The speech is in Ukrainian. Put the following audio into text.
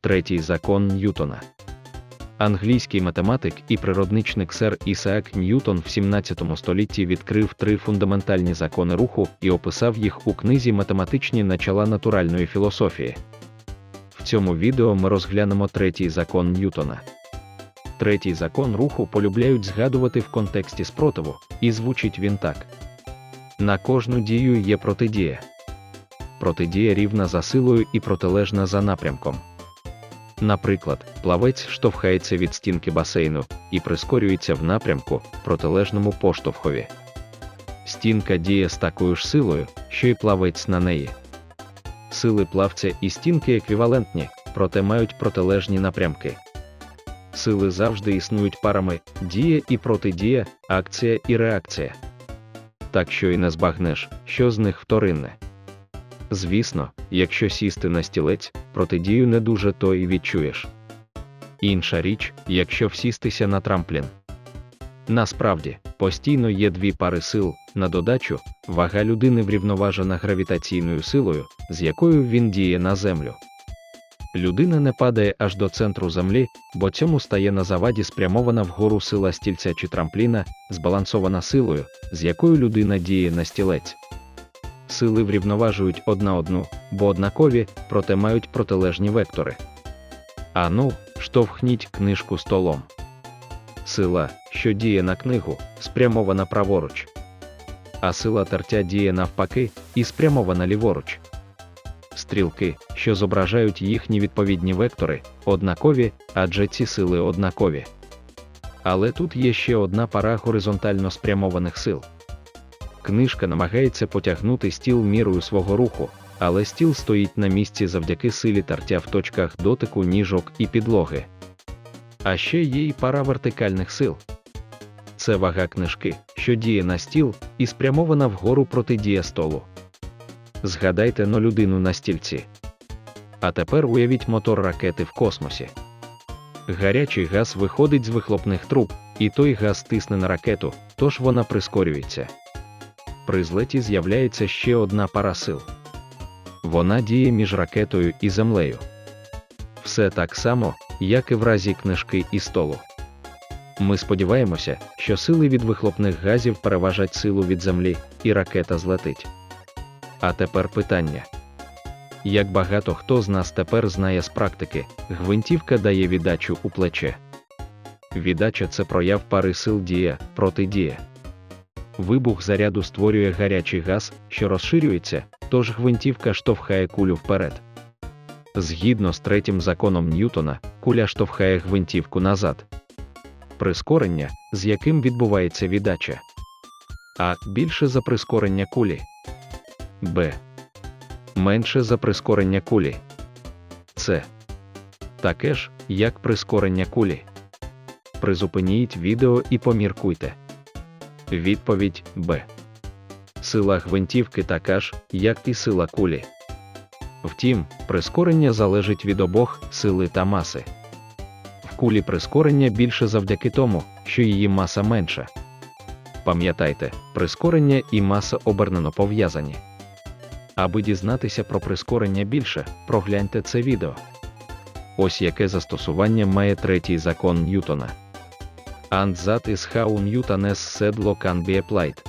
Третій закон Ньютона. Англійський математик і природничник сер Ісаак Ньютон в 17 столітті відкрив три фундаментальні закони руху і описав їх у книзі Математичні начала натуральної філософії. В цьому відео ми розглянемо третій закон Ньютона. Третій закон руху полюбляють згадувати в контексті спротиву, і звучить він так: на кожну дію є протидія. Протидія рівна за силою і протилежна за напрямком. Наприклад, плавець штовхається від стінки басейну і прискорюється в напрямку, протилежному поштовхові. Стінка діє з такою ж силою, що й плавець на неї. Сили плавця і стінки еквівалентні, проте мають протилежні напрямки. Сили завжди існують парами дія і протидія, акція і реакція. Так що і не збагнеш, що з них вторинне. Звісно, якщо сісти на стілець, протидію не дуже то і відчуєш. Інша річ, якщо всістися на трамплін. Насправді, постійно є дві пари сил, на додачу, вага людини врівноважена гравітаційною силою, з якою він діє на землю. Людина не падає аж до центру землі, бо цьому стає на заваді спрямована вгору сила стільця чи трампліна, збалансована силою, з якою людина діє на стілець. Сили врівноважують одна одну, бо однакові, проте мають протилежні вектори. Ану, штовхніть книжку столом. Сила, що діє на книгу, спрямована праворуч. А сила тертя діє навпаки і спрямована ліворуч. Стрілки, що зображають їхні відповідні вектори, однакові, адже ці сили однакові. Але тут є ще одна пара горизонтально спрямованих сил. Книжка намагається потягнути стіл мірою свого руху, але стіл стоїть на місці завдяки силі тертя в точках дотику ніжок і підлоги. А ще є й пара вертикальних сил. Це вага книжки, що діє на стіл, і спрямована вгору протидія столу. Згадайте но людину на стільці. А тепер уявіть мотор ракети в космосі. Гарячий газ виходить з вихлопних труб, і той газ тисне на ракету, тож вона прискорюється. При злеті з'являється ще одна пара сил. Вона діє між ракетою і землею. Все так само, як і в разі книжки і столу. Ми сподіваємося, що сили від вихлопних газів переважать силу від землі, і ракета злетить. А тепер питання. Як багато хто з нас тепер знає з практики, гвинтівка дає віддачу у плече. Віддача це прояв пари сил дія, протидія. Вибух заряду створює гарячий газ, що розширюється, тож гвинтівка штовхає кулю вперед. Згідно з третім законом Ньютона, куля штовхає гвинтівку назад. Прискорення, з яким відбувається віддача. А більше за прискорення кулі. Б. Менше за прискорення кулі. С. Таке ж, як прискорення кулі. Призупиніть відео і поміркуйте. Відповідь Б. Сила гвинтівки така ж, як і сила кулі. Втім, прискорення залежить від обох сили та маси. В кулі прискорення більше завдяки тому, що її маса менша. Пам'ятайте, прискорення і маса обернено пов'язані. Аби дізнатися про прискорення більше, прогляньте це відео. Ось яке застосування має третій закон Ньютона. And that is how Newton's said law can be applied.